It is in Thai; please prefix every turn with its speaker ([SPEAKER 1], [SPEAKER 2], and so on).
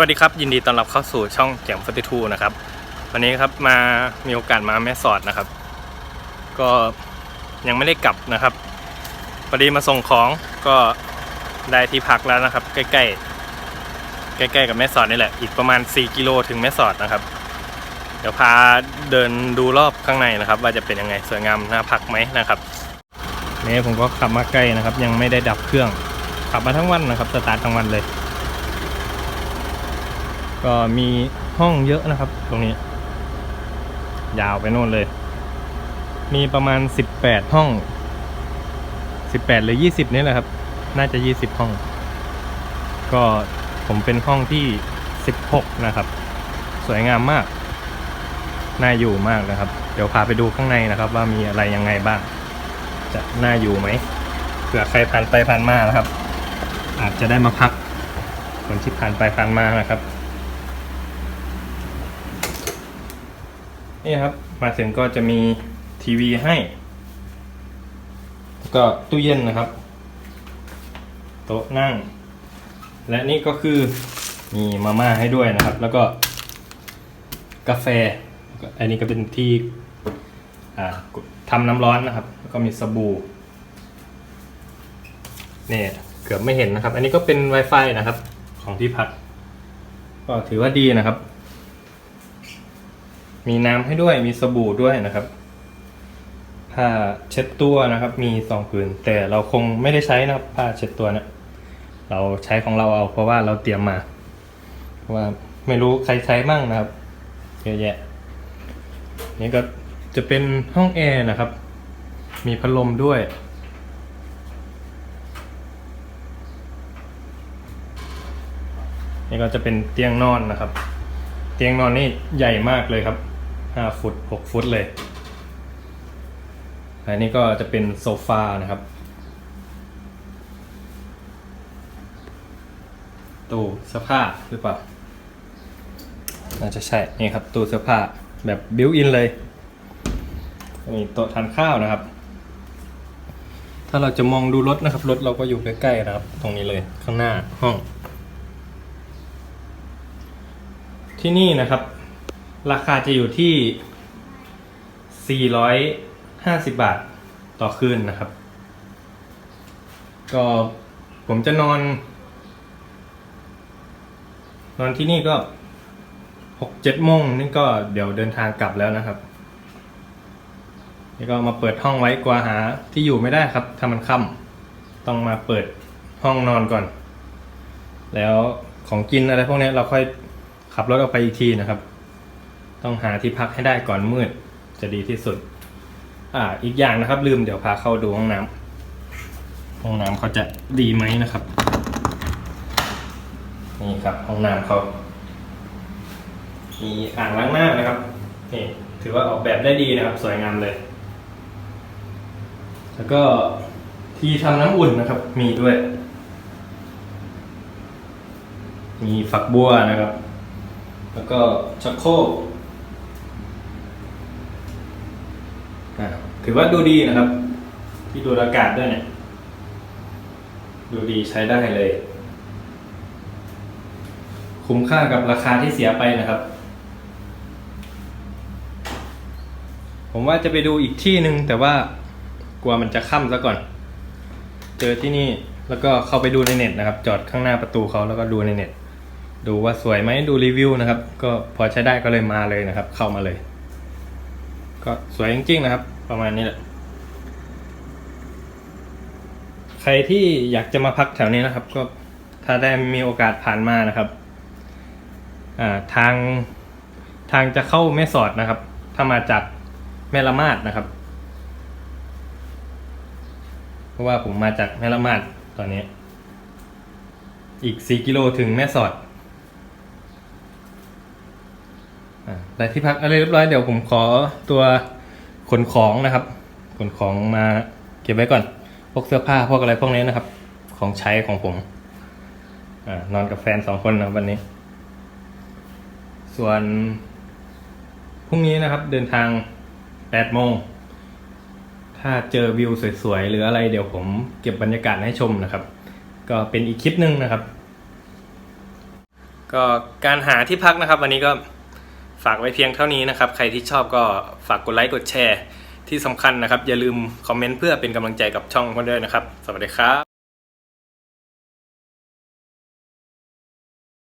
[SPEAKER 1] วัสดีครับ ยินดีต้อนรับเข้าสู่ช่องแจมฟติทูนะครับ วันนี้ครับมามีโอกาสมาแม่สอดนะครับ ก็ยังไม่ได้กลับนะครับพอดีมาส่งของก็ได้ที่พักแล้วนะครับ ใกล้ๆใกล้ๆกับแม่สอดนี่แหละอีกประมาณ 4 กิโลถึงแม่สอดนะครับ เดี๋ยวพาเดินดูรอบข้างในนะครับ ว่าจะเป็นยังไงสวยงามน่าพักไหมนะครับนี่ผมก็ขับมาใกล้นะครับ ยังไม่ได้ดับเครื่องขับมาทั้งวันนะครับสตาร์ททั้งวันเลย ก็มีห้องเยอะนะครับตรงนี้ ยาวไปโน่นเลย มีประมาณ 18 ห้อง 18 หรือ 20 นี่แหละครับ น่าจะ 20 ห้อง ก็ผมเป็นห้องที่ 16 นะครับ สวยงามมาก น่าอยู่มากนะครับ เดี๋ยวพาไปดูข้างในนะครับ ว่ามีอะไรยังไงบ้าง จะน่าอยู่ไหมเผื่อใครผ่านไปผ่านมานะครับ อาจจะได้มาพักคนที่ผ่านไปผ่านมานะครับ นี่ครับ มาถึงก็จะมีทีวีให้ ก็ตู้เย็นนะครับ โต๊ะนั่ง และนี่ก็คือมีมาม่าให้ด้วยนะครับ แล้วก็กาแฟ อันนี้ก็เป็นที่ทำน้ำร้อนนะครับ แล้วก็มีสบู่เนี่ยเกือบไม่เห็นนะครับ อันนี้ก็เป็น Wi-Fi นะครับ ของที่พัก ก็ถือว่าดีนะครับ มีน้ำให้ด้วยมีสบู่ด้วยนะครับผ้าเช็ดตัวนะครับ มีสองผืน แต่เราคงไม่ได้ใช้นะครับผ้าเช็ดตัวเนะเราใช้ของเราเอาเพราะว่าเราเตรียมมา เพราะว่าไม่รู้ใครใช้มั่งนะครับเยอะแยะ นี่ก็จะเป็นห้องแอร์นะครับ มีพัดลมด้วย นี่ก็จะเป็นเตียงนอนนะครับ เตียงนอนนี่ใหญ่มากเลยครับ ห้าฟุตหกฟุตเลย อันนี้ก็จะเป็นโซฟานะครับ ตู้เสื้อผ้าหรือเปล่า น่าจะใช่ นี่ครับตู้เสื้อผ้าแบบบิวอินเลย มีโต๊ะทานข้าวนะครับ ถ้าเราจะมองดูรถนะครับ รถเราก็อยู่ใกล้ๆนะครับ ตรงนี้เลยข้างหน้าห้องที่นี่นะครับ ราคาจะอยู่ที่ 450 บาทต่อคืนนะครับ ก็ผมจะนอน นอนที่นี่ก็6-7โมงนี่ก็เดี๋ยวเดินทางกลับแล้วนะครับนี่ก็มาเปิดห้องไว้กลัวหาที่อยู่ไม่ได้ครับ ถ้ามันค่ำต้องมาเปิดห้องนอนก่อน แล้วของกินอะไรพวกนี้เราค่อยขับรถออกไปอีกทีนะครับ ต้องหาที่พักให้ได้ก่อนมืดจะดีที่สุด อ่า อีกอย่างนะครับลืมเดี๋ยวพาเข้าดูห้องน้ำห้องน้ำเขาจะดีไหมนะครับ นี่ครับห้องน้ำเขา มีอ่างล้างหน้านะครับ นี่ถือว่าออกแบบได้ดีนะครับ สวยงามเลย แล้วก็ที่ทำน้ำอุ่นนะครับ มีด้วย มีฝักบัวนะครับ แล้วก็ชักโครก ถือว่าดูดีนะครับ ที่ดูดอากาศด้วยเนี่ย ดูดีใช้ได้เลย คุ้มค่ากับราคาที่เสียไปนะครับ ผมว่าจะไปดูอีกที่หนึ่งแต่ว่ากลัวมันจะค่ำซะก่อน เจอที่นี่แล้วก็เข้าไปดูในเน็ตนะครับ จอดข้างหน้าประตูเขาแล้วก็ดูในเน็ต ดูว่าสวยไหมดูรีวิวนะครับ ก็พอใช้ได้ก็เลยมาเลยนะครับ เข้ามาเลย ก็สวยจริงๆนะครับ ประมาณนี้แหละ ใครที่อยากจะมาพักแถวนี้นะครับ ก็ถ้าได้มีโอกาสผ่านมานะครับอ่าทางทางจะเข้าแม่สอดนะครับ ถ้ามาจากแม่ละมาดนะครับ เพราะว่าผมมาจากแม่ละมาดตอนนี้ อีกสี่กิโลถึงแม่สอดอ่า ได้ที่พักอะไรเรียบร้อยเดี๋ยวผมขอตัวขนของนะครับ ขนของมาเก็บไว้ก่อน พวกเสื้อผ้าพวกอะไรพวกนี้นะครับ ของใช้ของผมอานอนกับแฟนสองคนนะวันนี้ ส่วนพรุ่งนี้นะครับ เดินทาง8โมง ถ้าเจอวิวสวยๆ หรืออะไรเดี๋ยวผมเก็บบรรยากาศให้ชมนะครับ ก็เป็นอีกคลิปหนึ่งนะครับ ก็การหาที่พักนะครับ วันนี้ก็ ฝากไว้เพียงเท่านี้นะครับ ใครที่ชอบก็ฝากกดไลค์กดแชร์ ที่สำคัญนะครับ อย่าลืมคอมเมนต์เพื่อเป็นกำลังใจกับช่องคนด้วยนะครับ สวัสดีครับ